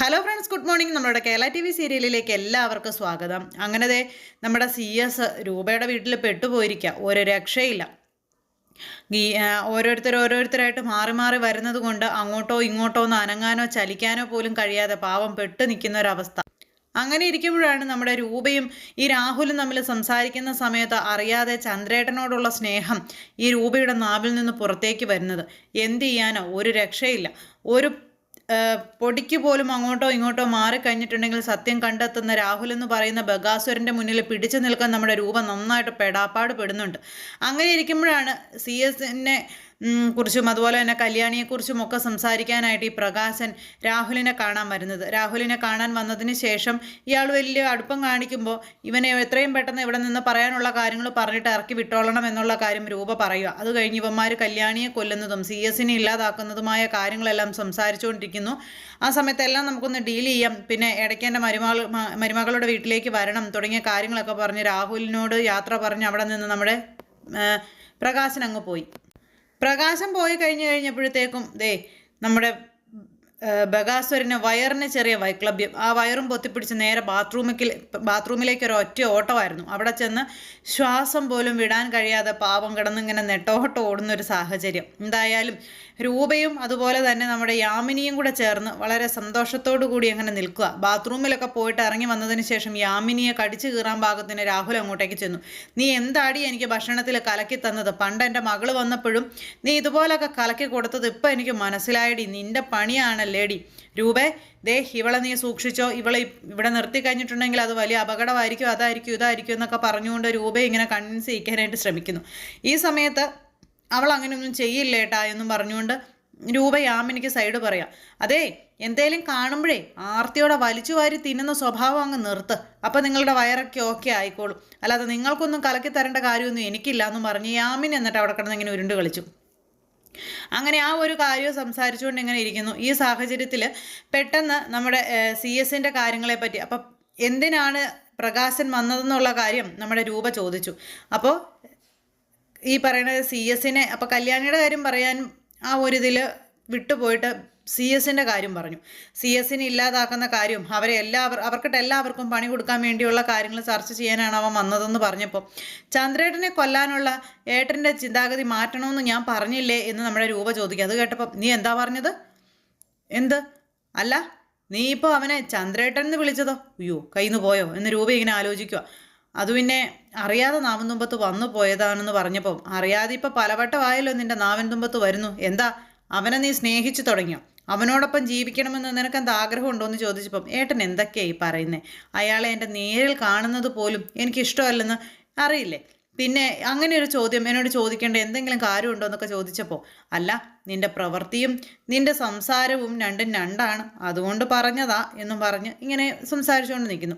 Hello friends good morning നമ്മുടെ Kerala T V സീരിയലിലേക്ക് എല്ലാവർക്കും സ്വാഗതം. അങ്ങനത്തെ നമ്മുടെ സി എസ് രൂപയുടെ വീട്ടിൽ പെട്ടുപോയിരിക്കുക ഒരു രക്ഷയില്ല. ഓരോരുത്തർ ഓരോരുത്തരായിട്ട് മാറി മാറി വരുന്നത് കൊണ്ട് അങ്ങോട്ടോ ഇങ്ങോട്ടോ ഒന്ന് അനങ്ങാനോ ചലിക്കാനോ പോലും കഴിയാതെ പാവം പെട്ടു നിൽക്കുന്ന ഒരവസ്ഥ അങ്ങനെ ഇരിക്കുമ്പോഴാണ് നമ്മുടെ രൂപയും ഈ രാഹുലും തമ്മിൽ സംസാരിക്കുന്ന സമയത്ത് അറിയാതെ ചന്ദ്രേട്ടനോടുള്ള സ്നേഹം ഈ രൂപയുടെ നാവിൽ നിന്ന് പുറത്തേക്ക് വരുന്നത്. എന്ത് ചെയ്യാനോ? ഒരു രക്ഷയില്ല. ഒരു പൊടിക്ക് പോലും അങ്ങോട്ടോ ഇങ്ങോട്ടോ മാറിക്കഴിഞ്ഞിട്ടുണ്ടെങ്കിൽ സത്യം കണ്ടെത്തുന്ന രാഹുൽ എന്ന് പറയുന്ന ബഗാസുരന്റെ മുന്നിൽ പിടിച്ചു നിൽക്കാൻ നമ്മുടെ രൂപം നന്നായിട്ട് പെടാപ്പാട് പെടുന്നുണ്ട് അങ്ങനെ ഇരിക്കുമ്പോഴാണ് സി എസിനെ കുറിച്ചും അതുപോലെ തന്നെ കല്യാണിയെക്കുറിച്ചും ഒക്കെ സംസാരിക്കാനായിട്ട് ഈ പ്രകാശൻ രാഹുലിനെ കാണാൻ വരുന്നത്. രാഹുലിനെ കാണാൻ വന്നതിന് ശേഷം ഇയാൾ വലിയ അടുപ്പം കാണിക്കുമ്പോൾ ഇവനെ എത്രയും പെട്ടെന്ന് ഇവിടെ നിന്ന് പറയാനുള്ള കാര്യങ്ങൾ പറഞ്ഞിട്ട് ഇറക്കി വിട്ടോളണം എന്നുള്ള കാര്യം രൂപ പറയുക. അത് കഴിഞ്ഞ് ഇവന്മാർ കല്യാണിയെ കൊല്ലുന്നതും സി എസിനെ ഇല്ലാതാക്കുന്നതുമായ കാര്യങ്ങളെല്ലാം സംസാരിച്ചുകൊണ്ടിരിക്കുന്നു. ആ സമയത്തെല്ലാം നമുക്കൊന്ന് ഡീൽ ചെയ്യാം. പിന്നെ ഇടയ്ക്ക് എന്റെ മരുമകൾ മരുമകളുടെ വീട്ടിലേക്ക് വരണം. തുടങ്ങിയ കാര്യങ്ങളൊക്കെ പറഞ്ഞ് രാഹുലിനോട് യാത്ര പറഞ്ഞ് അവിടെ നിന്ന് നമ്മുടെ പ്രകാശൻ അങ്ങ് പോയി. പ്രകാശം പോയി കഴിഞ്ഞ് കഴിഞ്ഞപ്പോഴത്തേക്കും ദേ നമ്മുടെ ബഗാസുരന് വയറിന് ചെറിയ വൈക്ലഭ്യം. ആ വയറും പൊത്തിപ്പിടിച്ച് നേരെ ബാത്റൂമിൽ ബാത്റൂമിലേക്ക് ഒരു ഒറ്റ ഓട്ടമായിരുന്നു. അവിടെ ചെന്ന് ശ്വാസം പോലും വിടാൻ കഴിയാതെ പാവം കിടന്നിങ്ങനെ നെട്ടോട്ടം ഓടുന്ന ഒരു സാഹചര്യം. എന്തായാലും രൂപയും അതുപോലെ തന്നെ നമ്മുടെ യാമിനിയും കൂടെ ചേർന്ന് വളരെ സന്തോഷത്തോടു കൂടി അങ്ങനെ നിൽക്കുക. ബാത്റൂമിലൊക്കെ പോയിട്ട് ഇറങ്ങി വന്നതിന് ശേഷം യാമിനിയെ കടിച്ചു കീറാൻ പാകത്തിന് രാഹുൽ അങ്ങോട്ടേക്ക് ചെന്നു. നീ എന്താടി എനിക്ക് ഭക്ഷണത്തിൽ കലക്കി തന്നത്? പണ്ട് എന്റെ മകൾ വന്നപ്പോഴും നീ ഇതുപോലൊക്കെ കലക്കി കൊടുത്തത് ഇപ്പം എനിക്ക് മനസ്സിലായടി. നിന്റെ പണിയാണല്ലേടി രൂപേ ദേ ഇവളെ നീ സൂക്ഷിച്ചോ. ഇവളെ ഇവിടെ നിർത്തി കഴിഞ്ഞിട്ടുണ്ടെങ്കിൽ അത് വലിയ അപകടമായിരിക്കും അതായിരിക്കും ഇതായിരിക്കും എന്നൊക്കെ പറഞ്ഞുകൊണ്ട് രൂപയെ ഇങ്ങനെ കൺവിൻസ് ചെയ്യിക്കാനായിട്ട് ശ്രമിക്കുന്നു. ഈ സമയത്ത് അവൾ അങ്ങനെയൊന്നും ചെയ്യില്ലേട്ടാ എന്നും പറഞ്ഞുകൊണ്ട് രൂപ യാമിനിക്ക് സൈഡ് പറയാം. അതേ എന്തേലും കാണുമ്പോഴേ ആർത്തിയോടെ വലിച്ചു വാരി തിന്നുന്ന സ്വഭാവം അങ്ങ് നിർത്ത്. അപ്പം നിങ്ങളുടെ വയറൊക്കെ ഓക്കെ ആയിക്കോളും. അല്ലാതെ നിങ്ങൾക്കൊന്നും കലക്കി തരേണ്ട കാര്യമൊന്നും എനിക്കില്ല എന്നും പറഞ്ഞ് യാമിൻ എന്നിട്ട് അവിടെ കിടന്ന് ഇങ്ങനെ ഉരുണ്ട് കളിച്ചു. അങ്ങനെ ആ ഒരു കാര്യം സംസാരിച്ചുകൊണ്ട് ഇങ്ങനെ ഇരിക്കുന്നു. ഈ സാഹചര്യത്തിൽ പെട്ടെന്ന് നമ്മുടെ സി എസിന്റെ കാര്യങ്ങളെപ്പറ്റി അപ്പം എന്തിനാണ് പ്രകാശൻ വന്നതെന്നുള്ള കാര്യം നമ്മുടെ രൂപ ചോദിച്ചു. അപ്പോൾ ഈ പറയുന്നത് സി എസിനെ അപ്പോൾ കല്യാണിയുടെ കാര്യം പറയാൻ ആ ഒരു ഇതിൽ വിട്ടുപോയിട്ട് സി എസിന്റെ കാര്യം പറഞ്ഞു. സി എസിനെ ഇല്ലാതാക്കുന്ന കാര്യം അവരെ എല്ലാവർ അവർക്കിട്ട് എല്ലാവർക്കും പണി കൊടുക്കാൻ വേണ്ടിയുള്ള കാര്യങ്ങൾ ചർച്ച ചെയ്യാനാണ് അവൻ വന്നതെന്ന് പറഞ്ഞപ്പോൾ ചന്ദ്രേട്ടനെ കൊല്ലാനുള്ള ഏട്ടന്റെ ചിന്താഗതി മാറ്റണമെന്ന് ഞാൻ പറഞ്ഞില്ലേ എന്ന് നമ്മുടെ രൂപ ചോദിക്കുക. അത് കേട്ടപ്പോൾ നീ എന്താ പറഞ്ഞത്? എന്ത്? അല്ല നീ ഇപ്പോൾ അവനെ ചന്ദ്രേട്ടൻ എന്ന് വിളിച്ചതോ? അയ്യോ കയ്യിന്ന് പോയോ എന്ന് രൂപ ഇങ്ങനെ ആലോചിക്കുക. അത് പിന്നെ അറിയാതെ നാവൻ തുമ്പത്ത് വന്നു പോയതാണെന്ന് പറഞ്ഞപ്പം അറിയാതെ ഇപ്പം പലവട്ടമായല്ലോ നിന്റെ നാവൻ തുമ്പത്ത് വരുന്നു. എന്താ? അവനെ നീ സ്നേഹിച്ചു തുടങ്ങിയോ? അവനോടൊപ്പം ജീവിക്കണമെന്ന് ആഗ്രഹം ആഗ്രഹമുണ്ടോ എന്ന് ചോദിച്ചപ്പം ഏട്ടൻ എന്തൊക്കെയായി പറയുന്നത് അയാളെ എന്റെ നേരിൽ കാണുന്നത് പോലും എനിക്കിഷ്ടമല്ലെന്ന് അറിയില്ലേ? പിന്നെ അങ്ങനെ ഒരു ചോദ്യം എന്നോട് ചോദിക്കേണ്ട എന്തെങ്കിലും കാര്യമുണ്ടോ എന്നൊക്കെ ചോദിച്ചപ്പോൾ അല്ല നിന്റെ പ്രവൃത്തിയും നിന്റെ സംസാരവും രണ്ടും രണ്ടാണ്. അതുകൊണ്ട് പറഞ്ഞതാ എന്നും പറഞ്ഞ് ഇങ്ങനെ സംസാരിച്ചുകൊണ്ട് നിൽക്കുന്നു.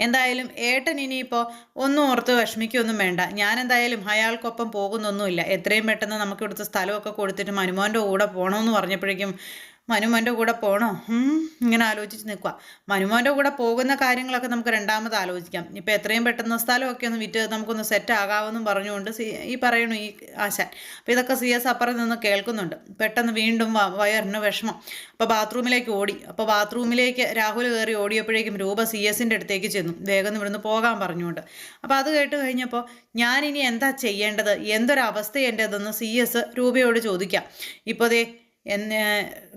എന്തായാലും ഏട്ടൻ ഇനിയിപ്പോൾ ഒന്നും ഓർത്ത് വിഷമിക്കൊന്നും വേണ്ട. ഞാൻ എന്തായാലും അയാൾക്കൊപ്പം പോകുന്നൊന്നുമില്ല. എത്രയും പെട്ടെന്ന് നമുക്ക് ഇവിടുത്തെ സ്ഥലമൊക്കെ കൊടുത്തിട്ട് മനുമോന്റെ കൂടെ പോകണമെന്ന് പറഞ്ഞപ്പോഴേക്കും മനുമോന്റെ കൂടെ പോകണോ ഇങ്ങനെ ആലോചിച്ച് നിൽക്കുക മനുമോന്റെ കൂടെ പോകുന്ന കാര്യങ്ങളൊക്കെ നമുക്ക് രണ്ടാമത് ആലോചിക്കാം. ഇപ്പോൾ എത്രയും പെട്ടെന്ന് സ്ഥലമൊക്കെ ഒന്ന് വിറ്റ് നമുക്കൊന്ന് സെറ്റ് ആകാമെന്നും പറഞ്ഞുകൊണ്ട് സി ഈ പറയണു ഈ ആശാൻ. അപ്പോൾ ഇതൊക്കെ സി എസ് അപ്പുറം നിന്ന് കേൾക്കുന്നുണ്ട്. പെട്ടെന്ന് വീണ്ടും വയറിന് വിഷമം. അപ്പോൾ ബാത്റൂമിലേക്ക് ഓടി. അപ്പോൾ ബാത്റൂമിലേക്ക് രാഹുൽ കയറി ഓടിയപ്പോഴേക്കും രൂപ സി എസിന്റെ അടുത്തേക്ക് ചെന്നു. വേഗം ഇവിടുന്ന് പോകാൻ പറഞ്ഞുകൊണ്ട്. അപ്പോൾ അത് കേട്ട് കഴിഞ്ഞപ്പോൾ ഞാനിനി എന്താ ചെയ്യേണ്ടത്? എന്തൊരവസ്ഥ എന്റെതെന്ന് സി എസ് രൂപയോട് ചോദിക്കാം. ഇപ്പോൾ ദേ എന്ന്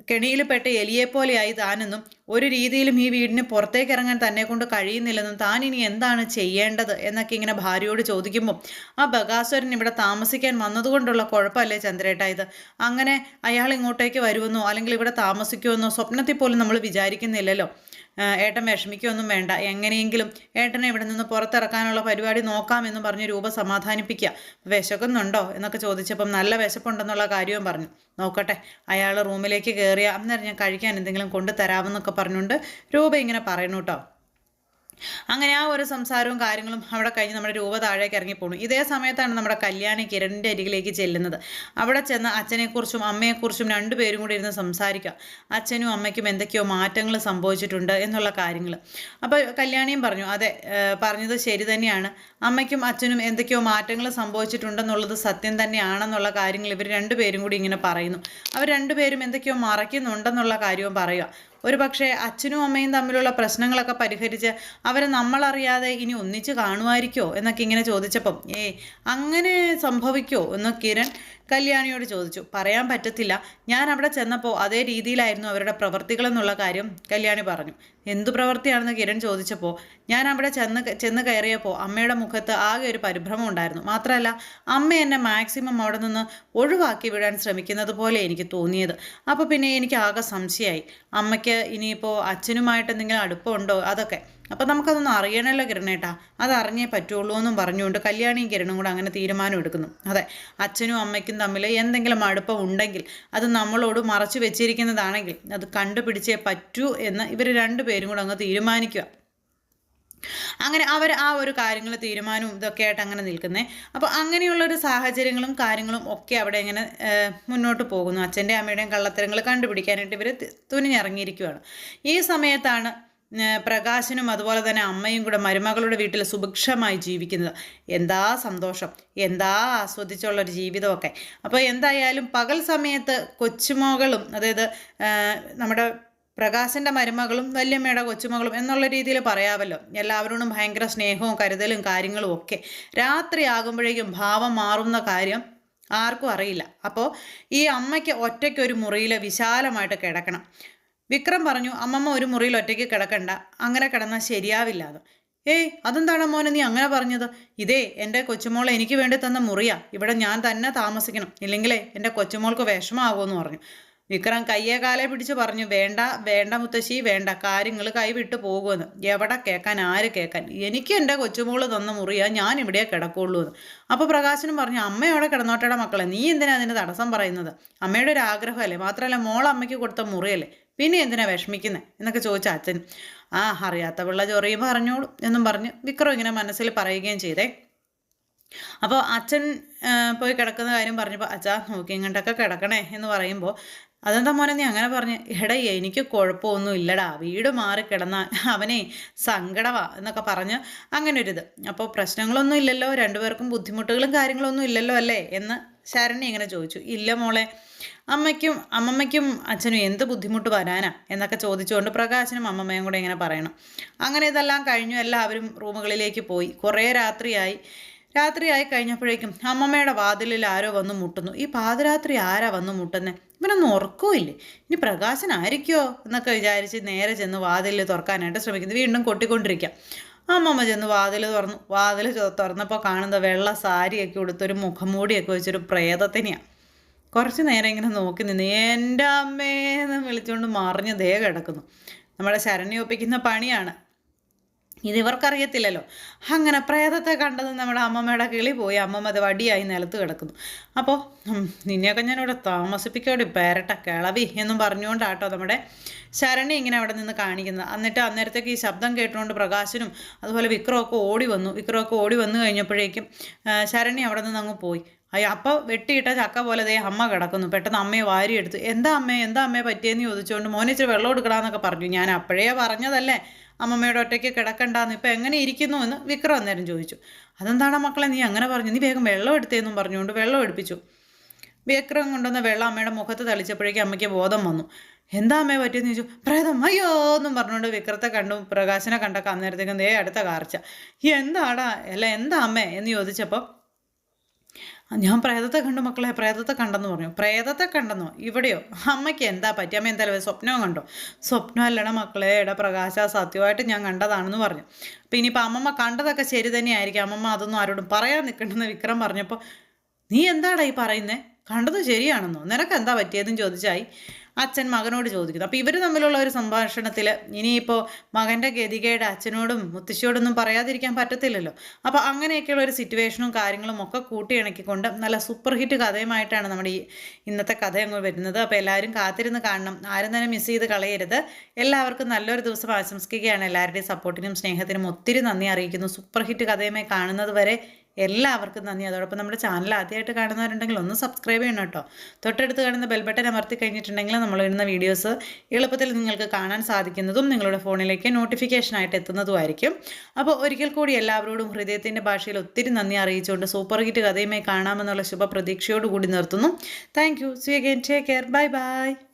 കെണിയിൽപ്പെട്ട എലിയെപ്പോലെയായി താനെന്നും ഒരു രീതിയിലും ഈ വീടിന് പുറത്തേക്ക് ഇറങ്ങാൻ തന്നെ കൊണ്ട് കഴിയുന്നില്ലെന്നും താൻ ഇനി എന്താണ് ചെയ്യേണ്ടത് എന്നൊക്കെ ഇങ്ങനെ ഭാര്യയോട് ചോദിക്കുമ്പോൾ ആ ബഗാസുരൻ ഇവിടെ താമസിക്കാൻ വന്നതുകൊണ്ടുള്ള കുഴപ്പമല്ലേ ചന്ദ്രേട്ട ഇത്? അങ്ങനെ അയാൾ ഇങ്ങോട്ടേക്ക് വരുമെന്നോ അല്ലെങ്കിൽ ഇവിടെ താമസിക്കുമെന്നോ സ്വപ്നത്തിൽ പോലും നമ്മൾ വിചാരിക്കുന്നില്ലല്ലോ. ഏട്ടൻ വിഷമിക്കൊന്നും വേണ്ട. എങ്ങനെയെങ്കിലും ഏട്ടനെ ഇവിടെ നിന്ന് പുറത്തിറക്കാനുള്ള പരിപാടി നോക്കാമെന്ന് പറഞ്ഞ് രൂപ സമാധാനിപ്പിക്കുക. വിശക്കുന്നുണ്ടോ എന്നൊക്കെ ചോദിച്ചപ്പം നല്ല വിശപ്പുണ്ടെന്നുള്ള കാര്യവും പറഞ്ഞു. നോക്കട്ടെ അയാൾ റൂമിലേക്ക് കയറിയ അന്നേരം ഞാൻ കഴിക്കാൻ എന്തെങ്കിലും കൊണ്ടുതരാമെന്നൊക്കെ പറഞ്ഞുകൊണ്ട് രൂപ ഇങ്ങനെ പറയുന്നു കേട്ടോ. അങ്ങനെ ആ ഒരു സംസാരവും കാര്യങ്ങളും അവിടെ കഴിഞ്ഞ് നമ്മുടെ രൂപ താഴേക്ക് ഇറങ്ങി പോണു. ഇതേ സമയത്താണ് നമ്മുടെ കല്യാണി കിരണിന്റെ അരികിലേക്ക് ചെല്ലുന്നത്. അവിടെ ചെന്ന് അച്ഛനെക്കുറിച്ചും അമ്മയെക്കുറിച്ചും രണ്ടുപേരും കൂടി ഇരുന്ന് സംസാരിക്കുക. അച്ഛനും അമ്മയ്ക്കും എന്തൊക്കെയോ മാറ്റങ്ങൾ സംഭവിച്ചിട്ടുണ്ട് എന്നുള്ള കാര്യങ്ങൾ അപ്പോൾ കല്യാണിയും പറഞ്ഞു അതെ പറഞ്ഞത് ശരി തന്നെയാണ്. അമ്മയ്ക്കും അച്ഛനും എന്തൊക്കെയോ മാറ്റങ്ങൾ സംഭവിച്ചിട്ടുണ്ടെന്നുള്ളത് സത്യം തന്നെയാണെന്നുള്ള കാര്യങ്ങൾ ഇവർ രണ്ടുപേരും കൂടി ഇങ്ങനെ പറയുന്നു. അവർ രണ്ടുപേരും എന്തൊക്കെയോ മറയ്ക്കുന്നുണ്ടെന്നുള്ള കാര്യവും പറയുക. ഒരു പക്ഷേ അച്ഛനും അമ്മയും തമ്മിലുള്ള പ്രശ്നങ്ങളൊക്കെ പരിഹരിച്ച് അവരെ നമ്മളറിയാതെ ഇനി ഒന്നിച്ച് കാണുമായിരിക്കോ എന്നൊക്കെ ഇങ്ങനെ ചോദിച്ചപ്പം ഏ അങ്ങനെ സംഭവിക്കോ? എന്ന് കിരൺ കല്യാണിയോട് ചോദിച്ചു പറയാൻ പറ്റത്തില്ല. ഞാൻ അവിടെ ചെന്നപ്പോൾ അതേ രീതിയിലായിരുന്നു അവരുടെ പ്രവൃത്തികൾ എന്നുള്ള കാര്യം കല്യാണി പറഞ്ഞു. എന്തു പ്രവൃത്തിയാണെന്ന് കിരൺ ചോദിച്ചപ്പോൾ ഞാൻ അവിടെ ചെന്ന് ചെന്ന് കയറിയപ്പോൾ അമ്മയുടെ മുഖത്ത് ആകെ ഒരു പരിഭ്രമം ഉണ്ടായിരുന്നു. മാത്രമല്ല അമ്മ എന്നെ മാക്സിമം അവിടെ നിന്ന് ഒഴിവാക്കി വിടാൻ ശ്രമിക്കുന്നത് പോലെ എനിക്ക് തോന്നിയത്. അപ്പോൾ പിന്നെ എനിക്ക് ആകെ സംശയമായി. അമ്മയ്ക്ക് ഇനിയിപ്പോൾ അച്ഛനുമായിട്ട് എന്തെങ്കിലും അടുപ്പമുണ്ടോ? അതൊക്കെ അപ്പോൾ നമുക്കതൊന്ന് അറിയണമല്ലോ കിരണേട്ടാ അത് അറിഞ്ഞേ പറ്റുള്ളൂ എന്നും പറഞ്ഞുകൊണ്ട് കല്യാണിയും കിരണും കൂടെ അങ്ങനെ തീരുമാനം എടുക്കുന്നു. അതെ അച്ഛനും അമ്മയ്ക്കും തമ്മിൽ എന്തെങ്കിലും അടുപ്പം ഉണ്ടെങ്കിൽ അത് നമ്മളോട് മറച്ചു വെച്ചിരിക്കുന്നതാണെങ്കിൽ അത് കണ്ടുപിടിച്ചേ പറ്റൂ എന്ന് ഇവർ രണ്ടുപേരും കൂടെ അങ്ങ് തീരുമാനിക്കുക. അങ്ങനെ അവർ ആ ഒരു കാര്യങ്ങൾ തീരുമാനവും ഇതൊക്കെ ആയിട്ട് അങ്ങനെ നിൽക്കുന്നേ. അപ്പോൾ അങ്ങനെയുള്ള ഒരു സാഹചര്യങ്ങളും കാര്യങ്ങളും ഒക്കെ അവിടെ ഇങ്ങനെ മുന്നോട്ട് പോകുന്നു. അച്ഛന്റെ അമ്മയുടെയും കള്ളത്തരങ്ങൾ കണ്ടുപിടിക്കാനായിട്ട് ഇവർ തുനിഞ്ഞിറങ്ങിയിരിക്കുകയാണ് ഈ സമയത്താണ് പ്രകാശനും അതുപോലെ തന്നെ അമ്മയും കൂടെ മരുമകളുടെ വീട്ടിൽ സുഭിക്ഷമായി ജീവിക്കുന്നത്. എന്താ സന്തോഷം. എന്താ ആസ്വദിച്ചുള്ളൊരു ജീവിതമൊക്കെ. അപ്പോൾ എന്തായാലും പകൽ സമയത്ത് കൊച്ചുമോകളും അതായത് നമ്മുടെ പ്രകാശന്റെ മരുമകളും വല്യമ്മയുടെ കൊച്ചുമകളും എന്നുള്ള രീതിയിൽ പറയാമല്ലോ. എല്ലാവരോടും ഭയങ്കര സ്നേഹവും കരുതലും കാര്യങ്ങളും ഒക്കെ. രാത്രി ആകുമ്പോഴേക്കും ഭാവം മാറുന്ന കാര്യം ആർക്കും അറിയില്ല. അപ്പോൾ ഈ അമ്മയ്ക്ക് ഒറ്റയ്ക്കൊരു മുറിയിൽ വിശാലമായിട്ട് കിടക്കണം. വിക്രം പറഞ്ഞു അമ്മമ്മ ഒരു മുറിയിൽ ഒറ്റയ്ക്ക് കിടക്കണ്ട. അങ്ങനെ കിടന്നാൽ ശരിയാവില്ല അത്. ഏയ് അതെന്താണ് മോനെ നീ അങ്ങനെ പറഞ്ഞത്? ഇതേ എന്റെ കൊച്ചുമോൾ എനിക്ക് വേണ്ടി തന്ന മുറിയാ. ഇവിടെ ഞാൻ തന്നെ താമസിക്കണം. ഇല്ലെങ്കിലേ എന്റെ കൊച്ചുമോൾക്ക് വിഷമാകുമെന്ന് പറഞ്ഞു. വിക്രം കയ്യെ കാലെ പിടിച്ച് പറഞ്ഞു വേണ്ട വേണ്ട മുത്തശ്ശി വേണ്ട. കാര്യങ്ങൾ കൈവിട്ട് പോകുമെന്ന് എവിടെ കേൾക്കാൻ ആര് കേൾക്കാൻ എനിക്ക് എന്റെ കൊച്ചുമോൾ തന്ന മുറിയാ. ഞാൻ ഇവിടെ കിടക്കുള്ളൂ എന്ന്. അപ്പോൾ പ്രകാശനും പറഞ്ഞു അമ്മ അവിടെ കിടന്നോട്ടേടെ മക്കളെ? നീ എന്തിനാ അതിന് തടസ്സം പറയുന്നത്? അമ്മയുടെ ഒരു ആഗ്രഹമല്ലേ? മാത്രമല്ല മോൾ അമ്മയ്ക്ക് കൊടുത്ത മുറിയല്ലേ? പിന്നെ എന്തിനാ വിഷമിക്കുന്നത് എന്നൊക്കെ ചോദിച്ച അച്ഛൻ. ആ അറിയാത്ത പിള്ള ചൊറിയും പറഞ്ഞോളൂ എന്നും പറഞ്ഞ് വിക്രം ഇങ്ങനെ മനസ്സിൽ പറയുകയും ചെയ്തേ. അപ്പോൾ അച്ഛൻ പോയി കിടക്കുന്ന കാര്യം പറഞ്ഞപ്പോൾ അച്ഛാ നോക്കി ഇങ്ങോട്ടൊക്കെ കിടക്കണേ എന്ന് പറയുമ്പോൾ അതെന്താ മോനെ നീ അങ്ങനെ പറഞ്ഞു? എടാ എനിക്ക് കുഴപ്പമൊന്നും ഇല്ലടാ. വീട് മാറി കിടന്ന അവനെ സങ്കടവാ എന്നൊക്കെ പറഞ്ഞ് അങ്ങനെ ഒരിത് അപ്പോൾ പ്രശ്നങ്ങളൊന്നും ഇല്ലല്ലോ. രണ്ടുപേർക്കും ബുദ്ധിമുട്ടുകളും കാര്യങ്ങളൊന്നും ഇല്ലല്ലോ അല്ലേ? എന്ന് ശരണി ഇങ്ങനെ ചോദിച്ചു ഇല്ല മോളെ അമ്മയ്ക്കും അമ്മമ്മയ്ക്കും അച്ഛനും എന്ത് ബുദ്ധിമുട്ട് വരാനാ? എന്നൊക്കെ ചോദിച്ചുകൊണ്ട് പ്രകാശനും അമ്മമ്മയും കൂടെ ഇങ്ങനെ പറയണം. അങ്ങനെ ഇതെല്ലാം കഴിഞ്ഞു എല്ലാവരും റൂമുകളിലേക്ക് പോയി. കുറേ രാത്രിയായി. രാത്രിയായി കഴിഞ്ഞപ്പോഴേക്കും അമ്മമ്മയുടെ വാതിലിൽ ആരോ വന്ന് മുട്ടുന്നു. ഈ പാതിരാത്രി ആരാ വന്ന് മുട്ടുന്നത് ഇവനൊന്നും ഉറക്കമില്ലേ ഇനി പ്രകാശനായിരിക്കോ എന്നൊക്കെ വിചാരിച്ച് നേരെ ചെന്ന് വാതിലിൽ തുറക്കാനായിട്ട് ശ്രമിക്കുന്നു. വീണ്ടും കൊട്ടിക്കൊണ്ടിരിക്കാം. അമ്മമ്മ ചെന്ന് വാതിൽ തുറന്നു. വാതിൽ തുറന്നപ്പോൾ കാണുന്ന വെള്ള സാരിയൊക്കെ ഉടുത്തൊരു മുഖംമൂടിയൊക്കെ വെച്ചൊരു പ്രേതത്തിനെയാണ് കുറച്ച് നേരം ഇങ്ങനെ നോക്കി നിന്ന് എന്റെ അമ്മേന്ന് വിളിച്ചുകൊണ്ട് മറിഞ്ഞ് ദേ കിടക്കുന്നു. നമ്മളെ ശരണ്യ ഒപ്പിക്കുന്ന പണിയാണ്. ഇത് ഇവർക്കറിയത്തില്ലല്ലോ. അങ്ങനെ പ്രേതത്തെ കണ്ടത് നമ്മുടെ അമ്മമ്മയുടെ കിളി പോയി. അമ്മമ്മ അത് വടിയായി നിലത്ത് കിടക്കുന്നു. അപ്പോൾ നിന്നെയൊക്കെ ഞാനിവിടെ താമസിപ്പിക്കോടി പേരട്ട കിളവി എന്നും പറഞ്ഞുകൊണ്ടാട്ടോ നമ്മുടെ ശരണി ഇങ്ങനെ അവിടെ നിന്ന് കാണിക്കുന്നത്. എന്നിട്ട് അന്നേരത്തേക്ക് ഈ ശബ്ദം കേട്ടുകൊണ്ട് പ്രകാശനും അതുപോലെ വിക്രമൊക്കെ ഓടി വന്നു. വിക്രമൊക്കെ ഓടി വന്നു കഴിഞ്ഞപ്പോഴേക്കും ശരണി അവിടെ നിന്ന് അങ്ങ് പോയി. അയ്യ അപ്പോൾ വെട്ടിയിട്ട ചക്ക പോലെ ദേ അമ്മ കിടക്കുന്നു. പെട്ടെന്ന് അമ്മയെ വാരിയെടുത്തു. എന്താ അമ്മേ? എന്താ അമ്മയെ പറ്റിയെന്ന് ചോദിച്ചുകൊണ്ട് മോനിച്ചിരി വെള്ളം എടുക്കണമെന്നൊക്കെ പറഞ്ഞു. ഞാൻ അപ്പോഴേ പറഞ്ഞതല്ലേ. അമ്മമ്മയുടെ ഒറ്റയ്ക്ക് കിടക്കണ്ടെന്ന് ഇപ്പം എങ്ങനെ ഇരിക്കുന്നു എന്ന് വിക്രം അന്നേരം ചോദിച്ചു. അതെന്താണ് മക്കളെ നീ അങ്ങനെ പറഞ്ഞു? നീ വേഗം വെള്ളം എടുത്തേന്നും പറഞ്ഞുകൊണ്ട് വെള്ളം എടുപ്പിച്ചു വിക്രം കൊണ്ടുവന്ന വെള്ളം അമ്മയുടെ മുഖത്ത് തളിച്ചപ്പോഴേക്കും അമ്മയ്ക്ക് ബോധം വന്നു. എന്താ അമ്മയെ പറ്റിയെന്ന് ചോദിച്ചു. പ്രേതം അയ്യോ എന്നും പറഞ്ഞുകൊണ്ട് വിക്രത്തെ കണ്ടു. പ്രകാശനെ കണ്ടൊക്കെ അന്നേരത്തേക്കും ദേ അടുത്ത കാർച്ച. എന്താടാ? അല്ല എന്താ അമ്മേ? എന്ന് ചോദിച്ചപ്പോൾ ഞാൻ പ്രേതത്തെ കണ്ടു മക്കളെ പ്രേതത്തെ കണ്ടെന്ന് പറഞ്ഞു. പ്രേതത്തെ കണ്ടെന്നോ? ഇവിടെയോ? അമ്മയ്ക്ക് എന്താ പറ്റി? അമ്മ എന്തായാലും സ്വപ്നവും കണ്ടോ? സ്വപ്നം അല്ലട മക്കളെ എടാ പ്രകാശ സത്യമായിട്ട് ഞാൻ കണ്ടതാണെന്ന് പറഞ്ഞു. അപ്പം ഇനിയിപ്പോൾ അമ്മമ്മ കണ്ടതൊക്കെ ശരി തന്നെയായിരിക്കും അമ്മമ്മ അതൊന്നും ആരോടും പറയാൻ നിൽക്കണ്ടെന്ന് വിക്രം പറഞ്ഞപ്പോൾ നീ എന്താടാ ഈ പറയുന്നത് കണ്ടത് ശരിയാണെന്നോ? നിനക്ക് എന്താ പറ്റിയതെന്ന് ചോദിച്ചായി? അച്ഛൻ മകനോട് ചോദിക്കുന്നു. അപ്പോൾ ഇവർ തമ്മിലുള്ള ഒരു സംഭാഷണത്തിൽ ഇനിയിപ്പോൾ മകന്റെ ഗതികേട് അച്ഛനോടും മുത്തശ്ശിയോടൊന്നും പറയാതിരിക്കാൻ പറ്റത്തില്ലല്ലോ. അപ്പോൾ അങ്ങനെയൊക്കെയുള്ള ഒരു സിറ്റുവേഷനും കാര്യങ്ങളും ഒക്കെ കൂട്ടിയിണക്കിക്കൊണ്ട് നല്ല സൂപ്പർ ഹിറ്റ് കഥയുമായിട്ടാണ് നമ്മുടെ ഈ ഇന്നത്തെ കഥ അങ്ങ് വരുന്നത്. അപ്പോൾ എല്ലാവരും കാത്തിരുന്ന് കാണണം. ആരും തന്നെ മിസ് ചെയ്ത് കളയരുത്. എല്ലാവർക്കും നല്ലൊരു ദിവസം ആശംസിക്കുകയാണ്. എല്ലാവരുടെയും സപ്പോർട്ടിനും സ്നേഹത്തിനും ഒത്തിരി നന്ദി അറിയിക്കുന്നു. സൂപ്പർ ഹിറ്റ് കഥയുമായി കാണുന്നത് വരെ എല്ലാവർക്കും നന്ദി. അതോടൊപ്പം നമ്മുടെ ചാനൽ ആദ്യമായിട്ട് കാണുന്നവരുണ്ടെങ്കിൽ ഒന്ന് സബ്സ്ക്രൈബ് ചെയ്യണം കേട്ടോ. തൊട്ടടുത്ത് കാണുന്ന ബെൽബട്ടൺ അമർത്തി കഴിഞ്ഞിട്ടുണ്ടെങ്കിൽ നമ്മൾ ഇടുന്ന വീഡിയോസ് എളുപ്പത്തിൽ നിങ്ങൾക്ക് കാണാൻ സാധിക്കുന്നതും നിങ്ങളുടെ ഫോണിലേക്ക് നോട്ടിഫിക്കേഷനായിട്ട് എത്തുന്നതുമായിരിക്കും. അപ്പോൾ ഒരിക്കൽ കൂടി എല്ലാവരോടും ഹൃദയത്തിന്റെ ഭാഷയിൽ ഒത്തിരി നന്ദി അറിയിച്ചുകൊണ്ട് സൂപ്പർ ഹിറ്റ് കഥയുമായി കാണാമെന്നുള്ള ശുഭ പ്രതീക്ഷയോടുകൂടി നിർത്തുന്നു thank you see again take care bye bye